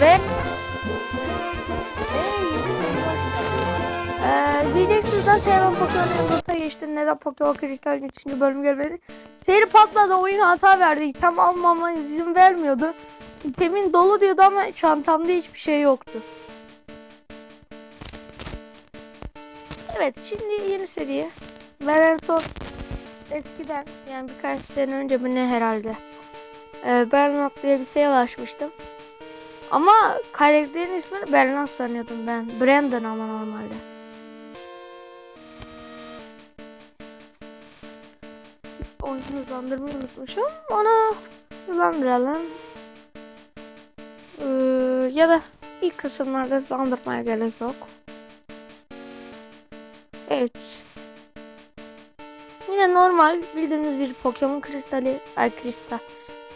Ve ee, diyeceksiniz nasıl hemen Pokemon Emerald'a geçtin neden Pokemon Kristal'in 3. bölüm gelmedi? Seri patladı oyun hata verdi item almama izin vermiyordu. İtemin dolu diyordu ama çantamda hiçbir şey yoktu. Evet şimdi yeni seriye. Ben en son eskiden yani birkaç sene önce mi ne herhalde. Ee, Bernard diye ulaşmıştım. Ama karakterin ismini Bernard sanıyordum ben. Brandon ama normalde. Oyunu hızlandırmayı unutmuşum. Onu hızlandıralım. Ee, ya da ilk kısımlarda hızlandırmaya gerek yok. Evet. Yine normal bildiğiniz bir Pokemon kristali, ay kristal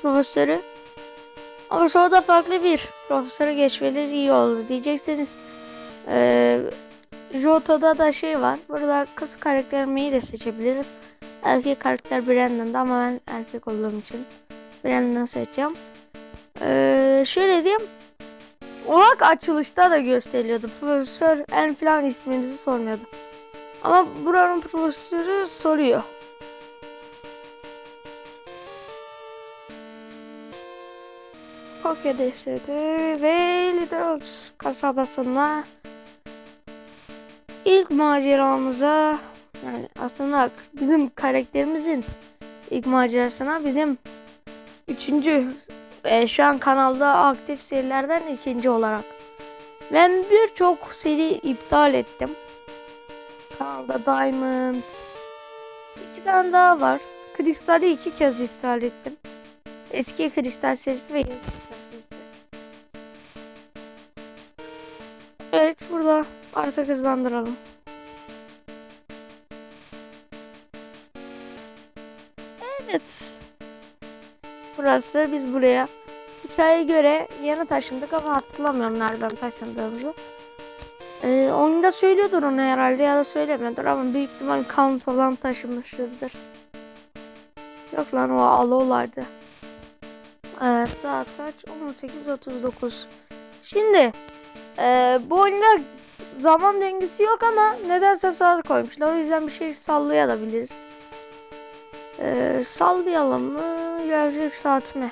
profesörü. Ama sonra da farklı bir profesöre geçmeleri iyi olur diyecekseniz. Ee, Johto'da da şey var. Burada kız karakterimi de seçebiliriz. Erkek karakter Brandon'da ama ben erkek olduğum için Brandon'ı seçeceğim. Ee, şöyle diyeyim. Olarak açılışta da gösteriliyordu. Profesör en falan isminizi sormuyordu. Ama buranın profesörü soruyor. Tokyo Deseti ve Little kasabasında ilk maceramıza yani aslında bizim karakterimizin ilk macerasına bizim üçüncü e, şu an kanalda aktif serilerden ikinci olarak ben birçok seri iptal ettim. Kanalda Diamond iki tane daha var. Kristal'i iki kez iptal ettim. Eski Kristal serisi ve Evet burada artık hızlandıralım. Evet. Burası biz buraya hikayeye göre yeni taşındık ama hatırlamıyorum nereden taşındığımızı. Ee, oyunda söylüyordur onu herhalde ya da söylemiyordur ama büyük ihtimal count falan taşımışızdır. Yok lan o alolardı. Evet saat kaç? 18.39. Şimdi e, bu oyunda zaman döngüsü yok ama nedense saat koymuşlar. O yüzden bir şey sallayabiliriz. E, sallayalım mı? Gelecek saat mi?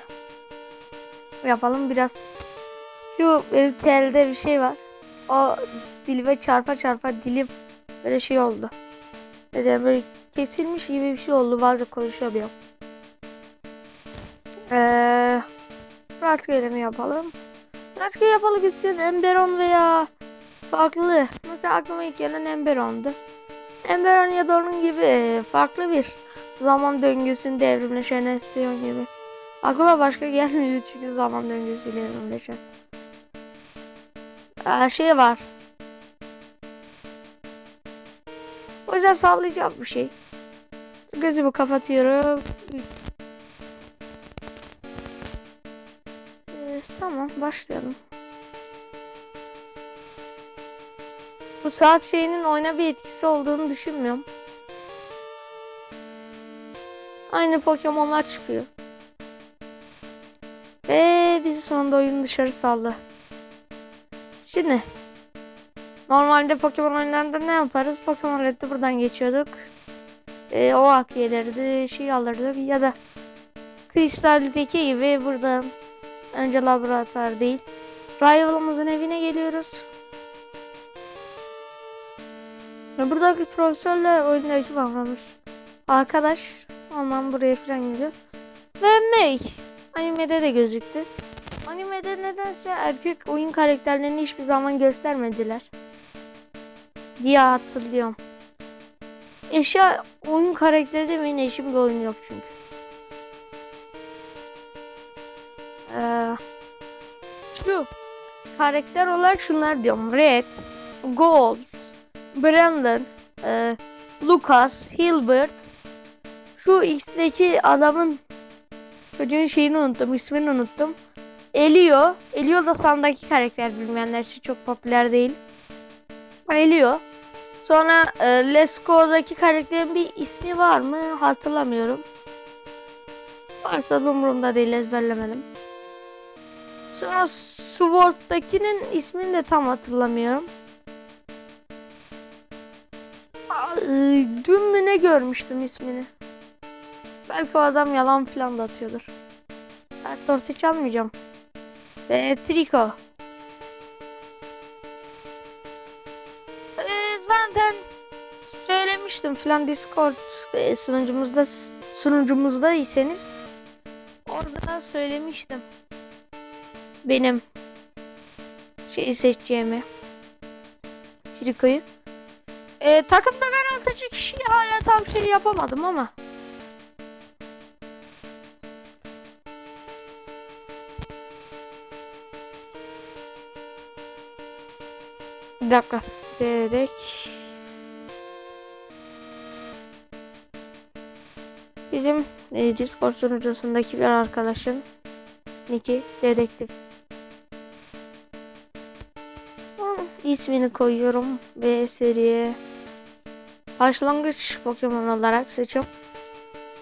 Yapalım biraz. Şu benim telde bir şey var. O dilime çarpa çarpa dilim böyle şey oldu. Neden böyle kesilmiş gibi bir şey oldu. Bazen konuşamıyorum. Eee rastgele mi yapalım? Yapalım gitsin Emberon veya farklı. Mesela aklıma ilk gelen Emberon'du. Emberon ya da onun gibi e, farklı bir zaman döngüsünde evrimleşen Espeon gibi. Aklıma başka gelmiyor çünkü zaman döngüsüyle evrimleşen. Ee, şey var. O yüzden sallayacağım bir şey. Gözümü kapatıyorum. Başlayalım. Bu saat şeyinin oyuna bir etkisi olduğunu düşünmüyorum. Aynı Pokemon'lar çıkıyor. Ve bizi sonunda oyun dışarı saldı. Şimdi normalde Pokemon oyunlarında ne yaparız? Pokemon Red'de buradan geçiyorduk. Ee, o akiyeleri de şey alırdık ya da Kristal'deki gibi buradan önce laboratuvar değil. Rival'ımızın evine geliyoruz. Ve Buradaki profesörle oyundaki babamız. Arkadaş. Ondan buraya falan gidiyoruz. Ve May. Animede de gözüktü. Animede nedense erkek oyun karakterlerini hiçbir zaman göstermediler. Diye hatırlıyorum. Eşya oyun karakteri demeyin eşim bir oyun yok çünkü. Şu karakter olarak şunlar diyorum. Red, Gold, Brandon, e, Lucas, Hilbert. Şu X'deki adamın çocuğun şeyini unuttum, ismini unuttum. Elio. Elio da sandaki karakter bilmeyenler için çok popüler değil. Elio. Sonra e, Let's Go'daki karakterin bir ismi var mı hatırlamıyorum. Varsa da umurumda değil ezberlemedim. Sonra Sword'dakinin ismini de tam hatırlamıyorum. Aa, e, Dün mü ne görmüştüm ismini. Belki o adam yalan falan da atıyordur. Ben tortu çalmayacağım. Ve Triko. Ee, zaten söylemiştim falan Discord e, sunucumuzda sunucumuzda iseniz orada söylemiştim. Benim şeyi seçeceğimi. Triko'yu. Ee, takımda ben 6 kişi hala tam şey yapamadım ama. Bir dakika. Direkt. Bizim e, Discord sunucusundaki bir arkadaşın Niki dedektif. İsmini koyuyorum ve seriye başlangıç Pokemon olarak seçiyorum.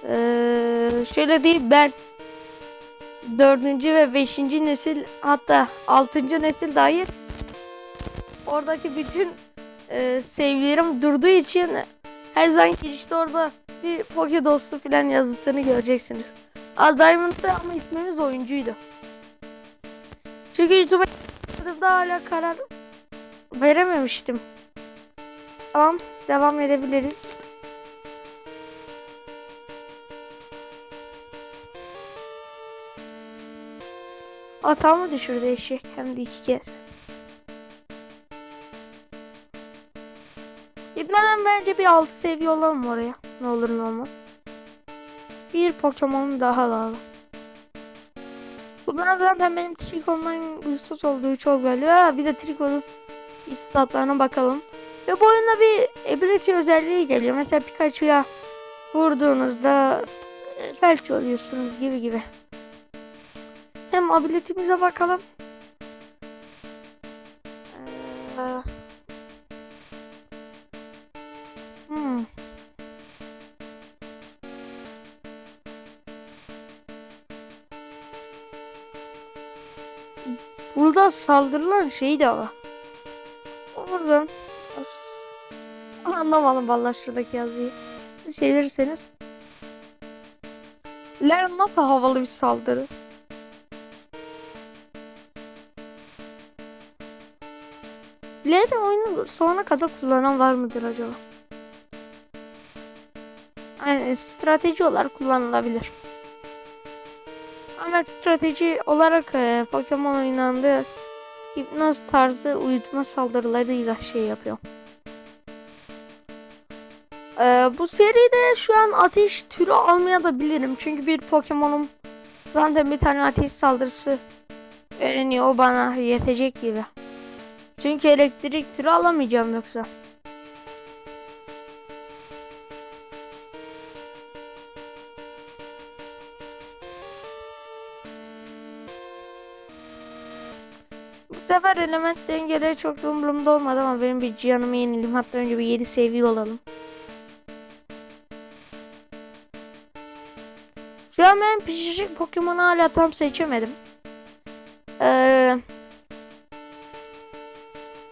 Ee, şöyle diyeyim ben dördüncü ve beşinci nesil hatta altıncı nesil dair oradaki bütün e, sevgilerim durduğu için her zaman girişte orada bir Poke dostu falan yazısını göreceksiniz. Az Diamond'da ama ismimiz oyuncuydu. Çünkü YouTube'a hala karar verememiştim. Tamam devam edebiliriz. Atağımı düşürdü eşek hem de iki kez. Gitmeden bence bir altı seviye olalım oraya. Ne olur ne olmaz. Bir Pokemon daha lazım. Bunlar zaten benim Trico'ndan üstsüz olduğu çok belli. Ha, bir de Trico'nun statlarına bakalım. Ve bu oyunda bir ability özelliği geliyor. Mesela Pikachu'ya vurduğunuzda e, felç oluyorsunuz gibi gibi. Hem ability'mize bakalım. Ee, hmm. Burada saldırılan şey de var. Anlamadım vallahi şuradaki yazıyı. Siz çevirirseniz. Ler nasıl havalı bir saldırı? Ler oyunu sonuna kadar kullanan var mıdır acaba? Yani strateji olarak kullanılabilir. Ama strateji olarak e, Pokemon oynandı. Hipnoz tarzı uyutma saldırılarıyla şey yapıyor. Ee, bu seride şu an ateş türü almaya da bilirim. Çünkü bir Pokemon'um zaten bir tane ateş saldırısı öğreniyor. O bana yetecek gibi. Çünkü elektrik türü alamayacağım yoksa. Bu sefer element dengeleri çok da umurumda olmadı ama benim bir canımı yenilelim. Hatta önce bir 7 seviye olalım. An ben pişecek Pokemon'u hala tam seçemedim. Ee,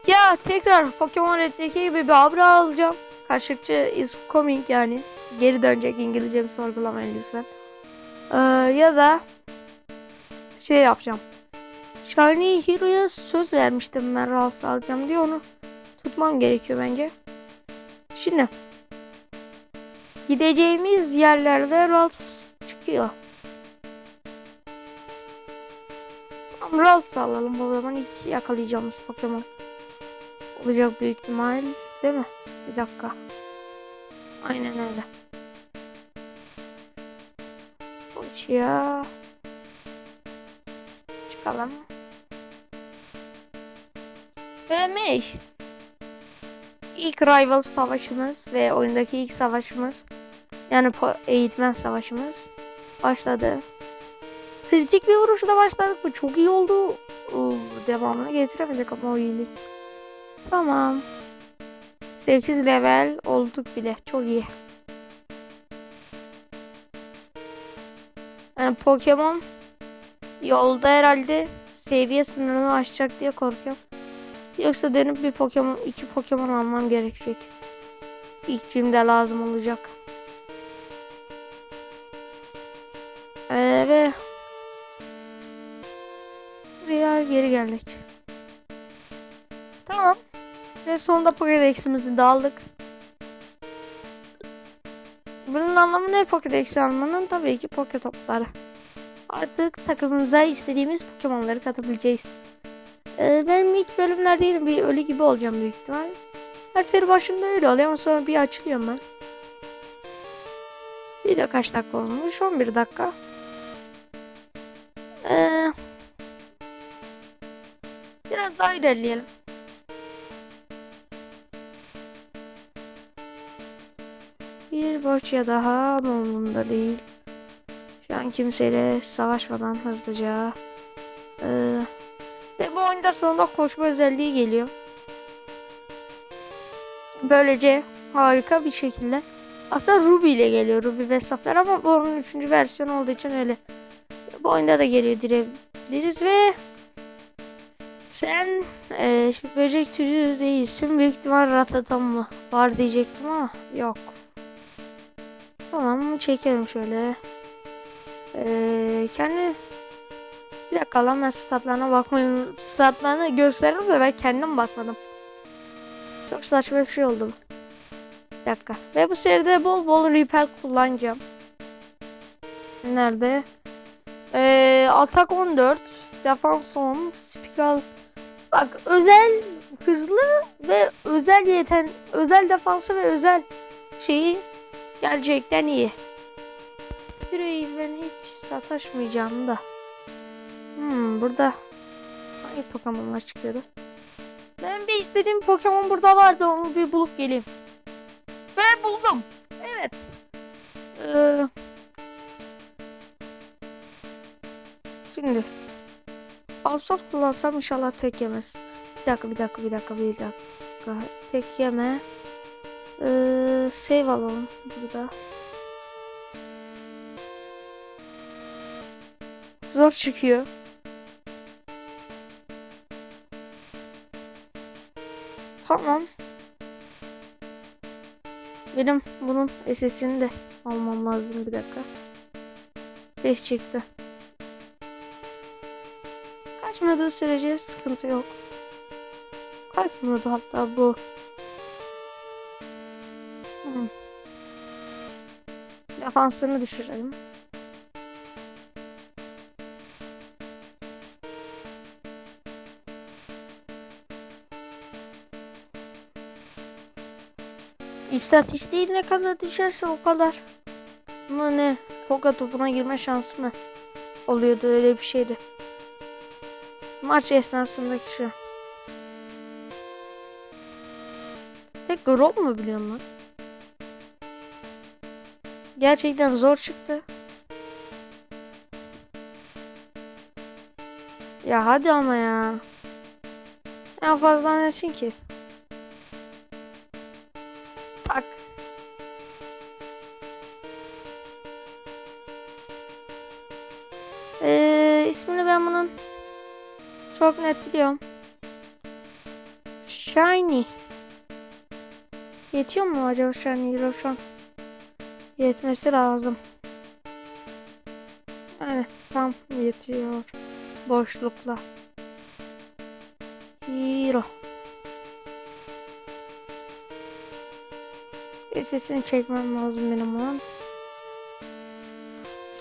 ya tekrar Pokemon Red'deki gibi bir abra alacağım. Kaşıkçı is coming yani. Geri dönecek İngilizcemi sorgulamayın lütfen. Ee, ya da şey yapacağım. Shiny Hero'ya söz vermiştim ben rahatsız alacağım diye onu tutmam gerekiyor bence. Şimdi gideceğimiz yerlerde Ralts Tamam, Ralts alalım o zaman ilk yakalayacağımız Pokemon. Olacak büyük ihtimal değil mi? Bir dakika. Aynen öyle. Koç ya. Çıkalım. Ve May. İlk rival savaşımız ve oyundaki ilk savaşımız yani eğitmen savaşımız başladı. Kritik bir vuruşla başladık. Bu çok iyi oldu. Uu, devamını getiremedik ama o. Tamam. 8 level olduk bile. Çok iyi. Yani Pokemon yolda herhalde seviye sınırını aşacak diye korkuyorum. Yoksa dönüp bir Pokemon, iki Pokemon almam gerekecek. İlk cimde lazım olacak. Ee, ve buraya geri geldik. Tamam. Ve sonunda Pokédex'imizi de aldık. Bunun anlamı ne Pokédex almanın? Tabii ki Poké topları. Artık takımımıza istediğimiz Pokemon'ları katabileceğiz. Ee, benim ilk bölümlerde yine bir ölü gibi olacağım büyük ihtimal. Her seri başında öyle oluyor ama sonra bir açılıyorum ben. De kaç dakika olmuş? 11 dakika. Biraz daha ilerleyelim. Bir boçya daha ama umurumda değil. Şu an kimseyle savaşmadan hızlıca. Ee, ve bu oyunda sonunda koşma özelliği geliyor. Böylece harika bir şekilde. Aslında Ruby ile geliyor Ruby ve Sapphire ama bu onun üçüncü versiyonu olduğu için öyle. Bu oyunda da geliyor diyebiliriz ve sen e, şimdi böcek türü değilsin. Büyük ihtimal Ratata mı var diyecektim ama yok. Tamam çekelim şöyle. Ee, kendi bir dakika lan ben statlarına bakmayın. Statlarını gösteririm de ben kendim bakmadım. Çok saçma bir şey oldu. Bir dakika. Ve bu seride bol bol repel kullanacağım. Nerede? Ee, atak 14. Defans 10. Spikal. Bak özel hızlı ve özel yeten özel defansı ve özel şeyi gerçekten iyi. Süreyi ben hiç sataşmayacağım da. Hmm, burada hangi Pokemon'lar çıkıyordu? Ben bir istediğim Pokemon burada vardı onu bir bulup geleyim. Ve buldum. Evet. Ee, şimdi Alsat kullansam inşallah tek yemez. Bir dakika bir dakika bir dakika bir dakika. Tek yeme. Ee, save alalım burada. Zor çıkıyor. Tamam. Benim bunun SS'ini de almam lazım bir dakika. 5 çıktı. Kaçmadığı sürece sıkıntı yok. Kaçmıyordu hatta bu. Hmm. Defansını düşürelim. İstatistiği ne kadar düşerse o kadar. Ama ne? Poka topuna girme şansı mı? Oluyordu öyle bir şeydi. Maç esnasındaki şu. Tek Grol mu biliyorum lan? Gerçekten zor çıktı. Ya hadi ama ya. En fazla nesin ki? Tak. Ee, ismini ben bunun çok net biliyorum. Shiny. Yetiyor mu acaba Shiny Roshan? Yetmesi lazım. Evet tam yetiyor. Boşlukla. Hero. Sesini çekmem lazım benim onun.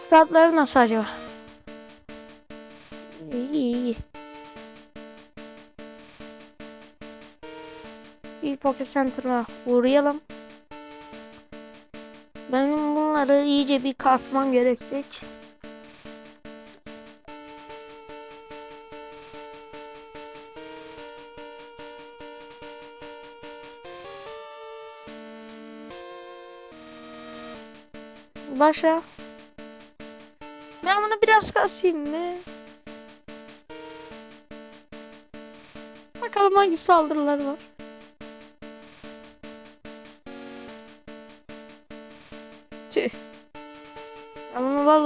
Statları nasıl acaba? Bir Poke Center'a uğrayalım. Benim bunları iyice bir kasmam gerekecek. Başa. Ben bunu biraz kasayım mı? Bakalım hangi saldırıları var.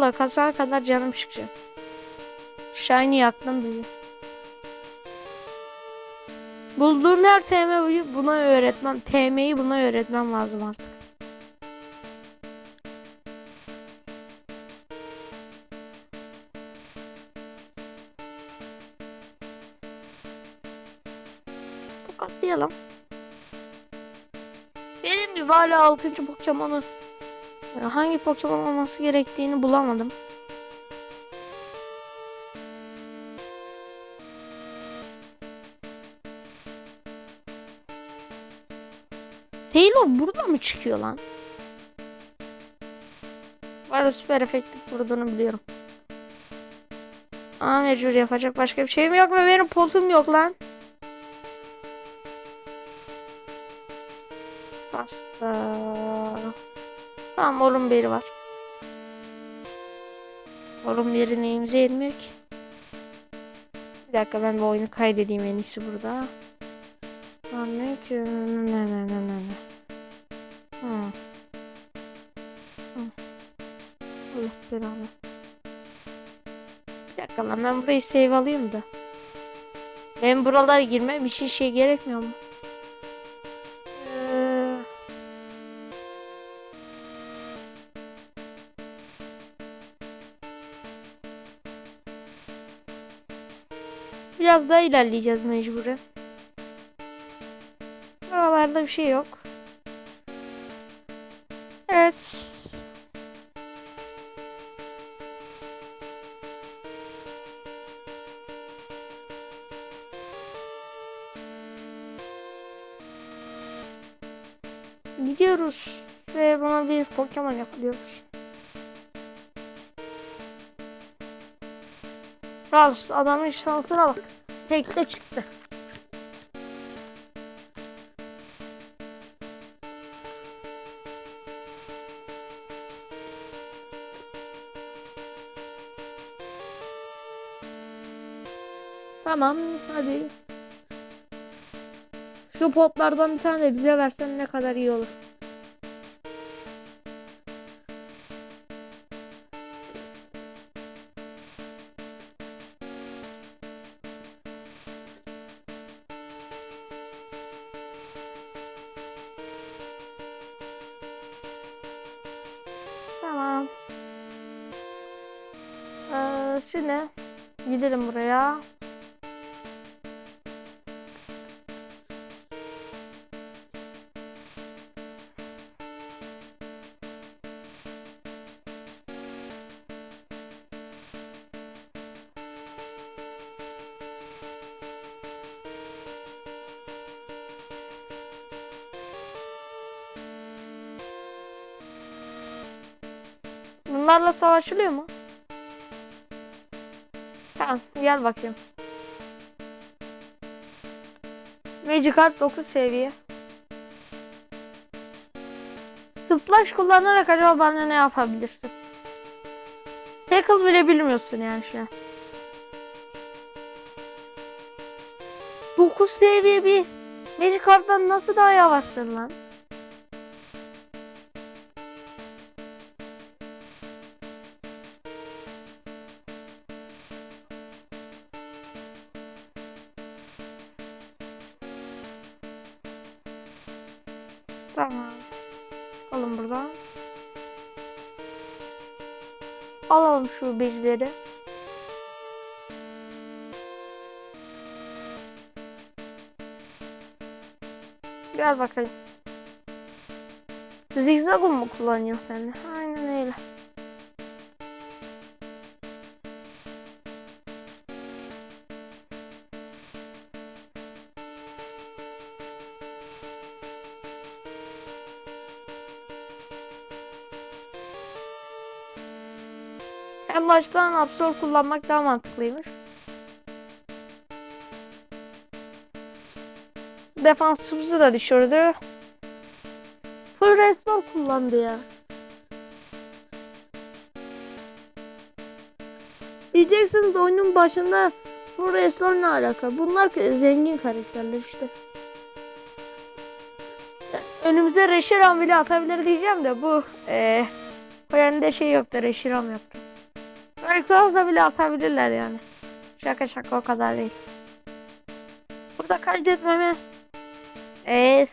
Valla kasana kadar canım çıkacak. Shiny yaktın bizi. Bulduğum her TM'yi buna öğretmem. TM'yi buna öğretmem lazım artık. Tokatlayalım. Dediğim gibi hala 6. Pokemon'u hangi Pokemon olması gerektiğini bulamadım. Taylor burada mı çıkıyor lan? Bu arada süper efektif vurduğunu biliyorum. Ama mecbur yapacak başka bir şeyim yok ve benim potum yok lan. Tamam oğlum biri var. Oğlum biri neyimize elmiyor ki. Bir dakika ben bu oyunu kaydedeyim en iyisi burada. Lan ne? Ne ne ne ne. Allah belanı. Bir dakika lan ben burayı save alayım da. Ben buralara girmem için şey gerekmiyor mu? Biraz daha ilerleyeceğiz mecburen. Buralarda bir şey yok. Evet. Gidiyoruz ve buna bir Pokemon yakalıyoruz. Ravs adamın şansına bak. Tekte çıktı. Tamam hadi. Şu potlardan bir tane de bize versen ne kadar iyi olur. Bunlarla savaşılıyor mu? Tamam gel bakayım. Magikarp 9 seviye. Splash kullanarak acaba bana ne yapabilirsin? Tackle bile bilmiyorsun yani şu an. 9 seviye bir Magikarp'tan nasıl daha yavaşsın lan? Tamam. Alın buradan. Alalım şu bezleri. Gel bakayım. Zigzag mu kullanıyor sen? Aynen baştan absorb kullanmak daha mantıklıymış. Defansımızı da düşürdü. Full restore kullandı ya. Diyeceksiniz oyunun başında full restore ne alaka? Bunlar zengin karakterler işte. Önümüze Reshiram bile atabilir diyeceğim de bu eee oyunda şey yoktu Reshiram yoktu. Rayquaza bile atabilirler yani. Şaka şaka o kadar değil. Burada kaydetmeme Eee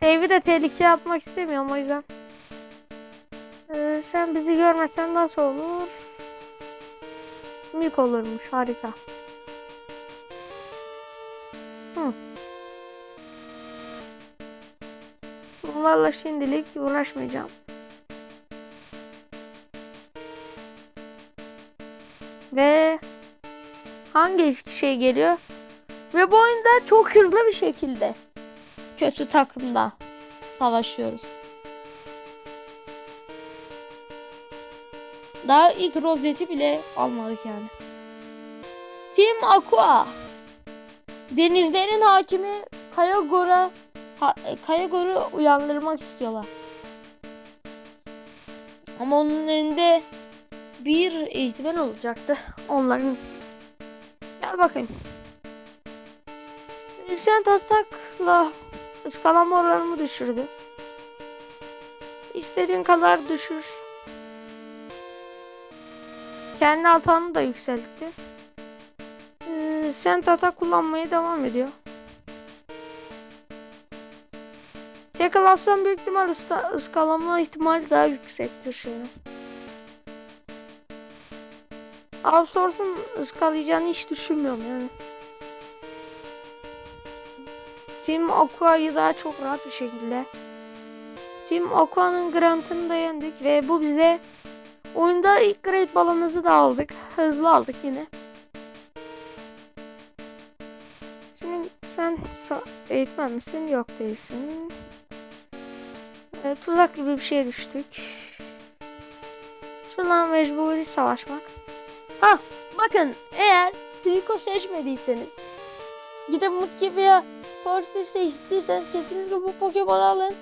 Save'i de tehlikeye atmak istemiyorum o yüzden. Ee, sen bizi görmesen nasıl olur? Mük olurmuş harika. Hı. Bunlarla şimdilik uğraşmayacağım. Ve hangi şey geliyor? Ve bu oyunda çok hızlı bir şekilde kötü takımda savaşıyoruz. Daha ilk rozeti bile almadık yani. Team Aqua. Denizlerin hakimi Kayagor'a ha, Kayagor'u uyandırmak istiyorlar. Ama onun önünde bir eğitmen olacaktı. Onların Gel bakayım. Sen taslakla ıskalama oranımı düşürdü. İstediğin kadar düşür. Kendi hatanı da yükseltti. Ee, sen tata kullanmaya devam ediyor. Tackle atsan büyük ihtimal ıska- ıskalama ihtimali daha yüksektir şeyin. Outsource'un ıskalayacağını hiç düşünmüyorum yani. Team Aqua'yı daha çok rahat bir şekilde Team Aqua'nın Grant'ını da ve bu bize oyunda ilk Great balımızı da aldık. Hızlı aldık yine. Şimdi sen eğitmen misin? Yok değilsin. Ee, tuzak gibi bir şeye düştük. Şuradan mecburi savaşmak. Ha bakın eğer Trico seçmediyseniz gidip Mutki veya Force'ı seçtiyseniz kesinlikle bu Pokemon'u alın.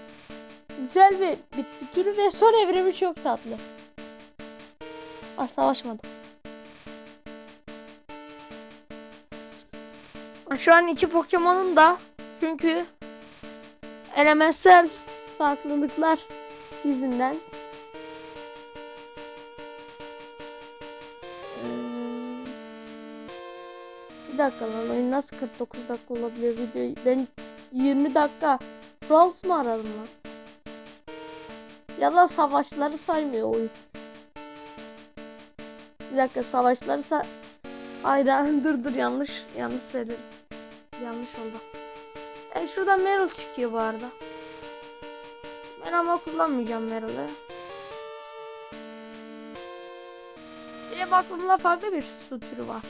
Güzel bir bitki türü ve son evrimi çok tatlı. Ah savaşmadım. Şu an iki Pokemon'um da çünkü elementsel farklılıklar yüzünden dakika lan oyun nasıl 49 dakika olabiliyor video? Ben 20 dakika Trolls mı aradım lan? Ya da savaşları saymıyor oyun. Bir dakika savaşları sa... Hayda dur dur yanlış yanlış söyledim. Yanlış oldu. E şuradan Meryl çıkıyor bu arada. Ben ama kullanmayacağım Meryl'ı. Benim aklımda farklı bir su türü var.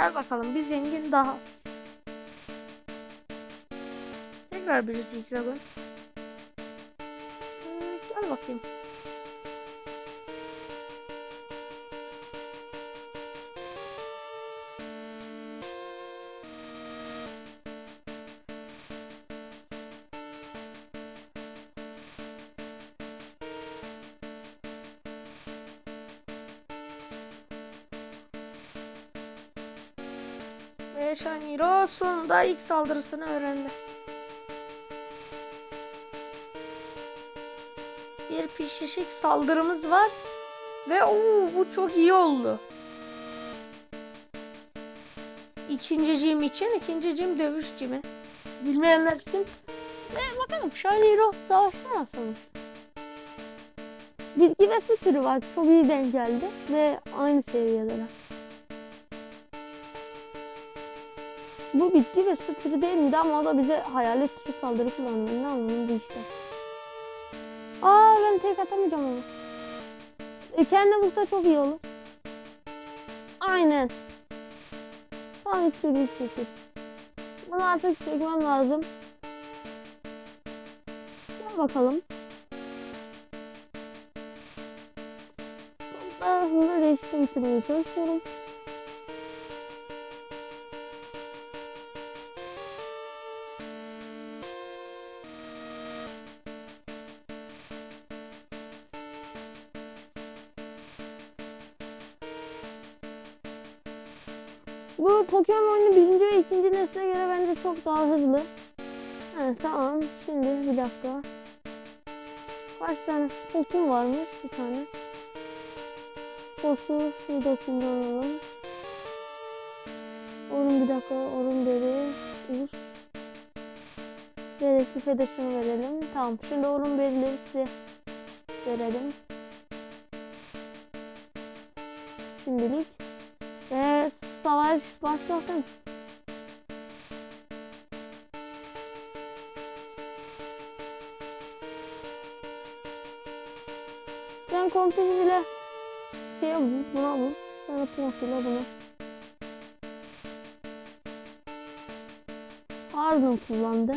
Gel bakalım bir zengin daha. Tekrar bir zigzagon. Ee, gel bakayım. Ve Shaniro sonunda ilk saldırısını öğrendi. Bir pişişik saldırımız var. Ve ooo bu çok iyi oldu. İkinci cim için, ikinci cim dövüş cimi. Bilmeyenler için. Ve bakalım Shaniro savaşta nasılmış. Bitki ve su var. Çok iyi denk geldi. Ve aynı seviyedeler. Bu bitki ve su türü değil miydi ama o da bize hayalet türü saldırı kullandı. Ne anlamı bu işte. Aa ben tek atamayacağım onu. E, kendi vursa çok iyi olur. Aynen. Tam istediği şekil. Bunu artık çekmem lazım. Gel bakalım. Ben hızlı değişti bitirmeye çalışıyorum. Çok daha hızlı. Evet tamam. Şimdi bir dakika. Kaç tane Pokemon varmış? Bir tane. Bir dakika alalım. Orun bir dakika. Orun deri. Uz. Dedektife de şunu verelim. Tamam. Şimdi orun berileri size verelim. Şimdilik. Ve savaş başlasın. Ben komplesiyle şey bu, buna bu. Sonra plasıyla bunu. Harun kullandı.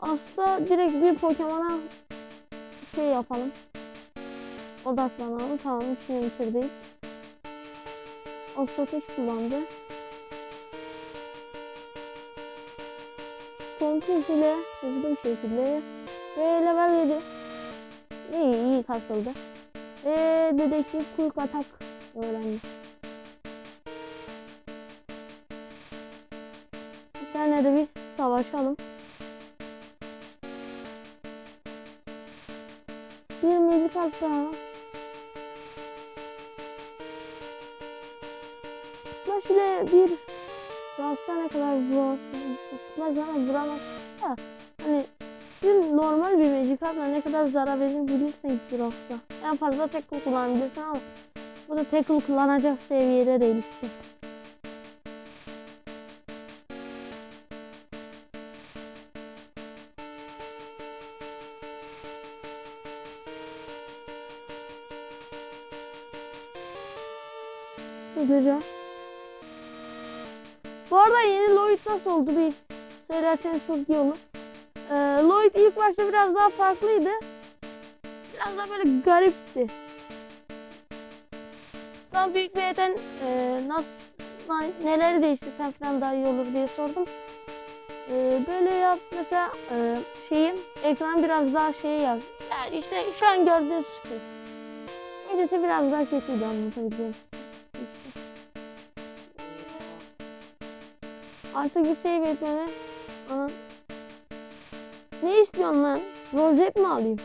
Aslında direkt bir Pokemon'a şey yapalım. Odaklanalım. Tamam işini bitirdik. Oktateş kullandı. Kompleks ile hızlı bir şekilde ve level 7. İyi iyi kasıldı. Ve dedektif quick atak öğrendi. Bir tane de bir savaşalım. 27 kalp daha. Flash ile bir Rasta ne kadar vurursun? Flash bana vuramaz hani normal bir Magikarp'la ne kadar zarar verebilirsin ki Rasta. En fazla tackle kullanabilirsin ama bu da tackle kullanacak seviyede değil işte. Hızlıca. Bu arada yeni Lloyd nasıl oldu bir söylerseniz çok iyi olur. Ee, Lloyd ilk başta biraz daha farklıydı. Biraz daha böyle garipti. Ben büyük bir yerden e, nasıl na- neleri değiştirsen falan daha iyi olur diye sordum. Ee, böyle yap mesela e, şeyim ekran biraz daha şey yap. Yani işte şu an gördüğünüz gibi. Öncesi biraz daha kötüydü anlatabileceğim. Artık bir şey. Ana. Ne istiyorsun lan? Rozet mi alayım?